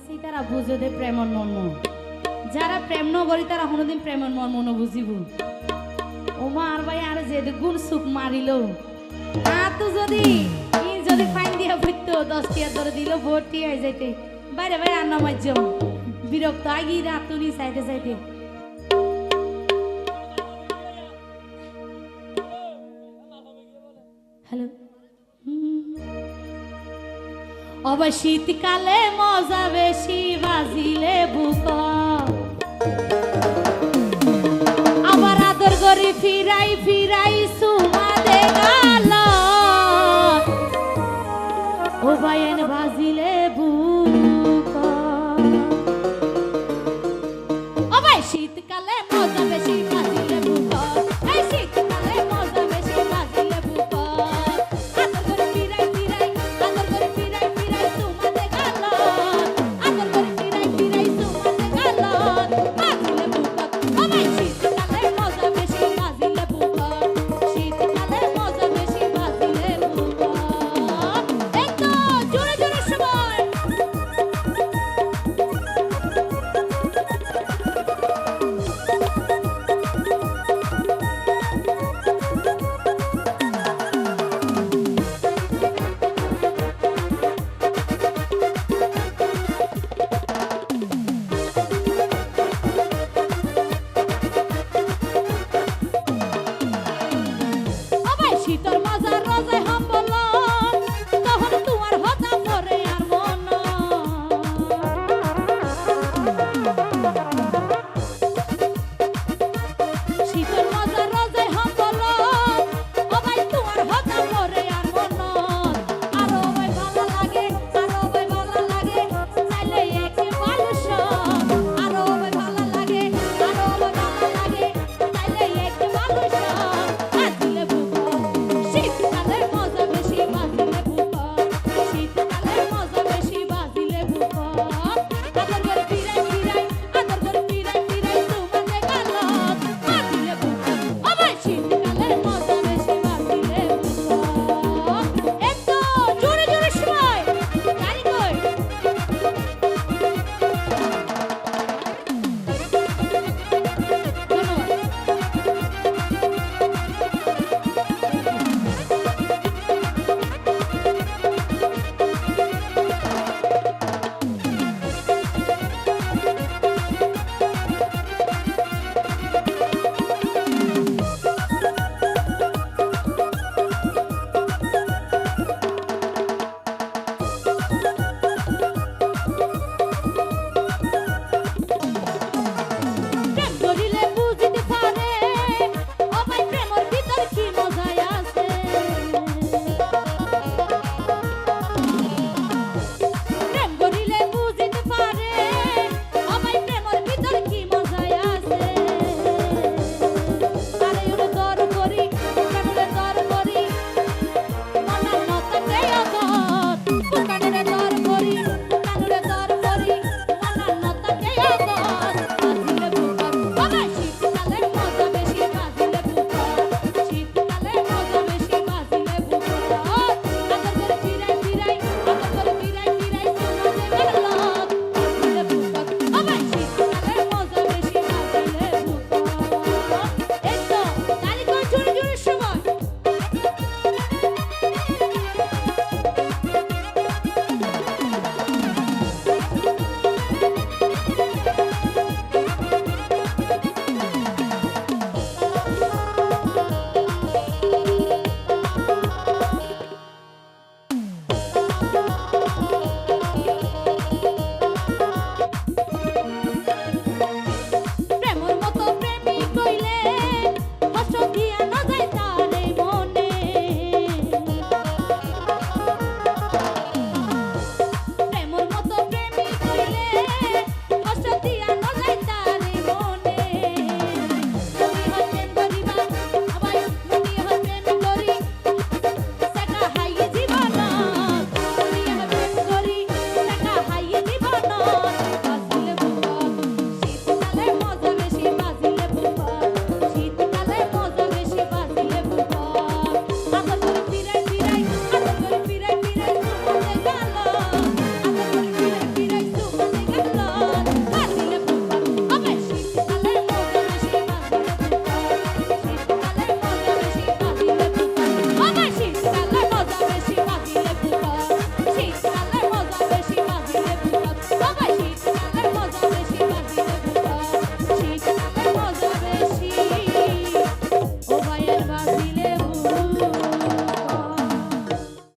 আছি তারা বুঝে দে প্রেমর মর্ম। যারা প্রেম নগরী তারা কোনোদিন প্রেমর মর্ম ন বুঝিব। ওমা, আর ভাই, আর যে গুণ সুখ মারিল। তা তো যদি যদি ফাইন দশ টিয়া ধরে দিল যাইতে। বাইরে আন্না মাধ্যম বিরক্ত, আগি সাইডে সাইডে হ্যালো? অবা শীতকালে মজা বেশি।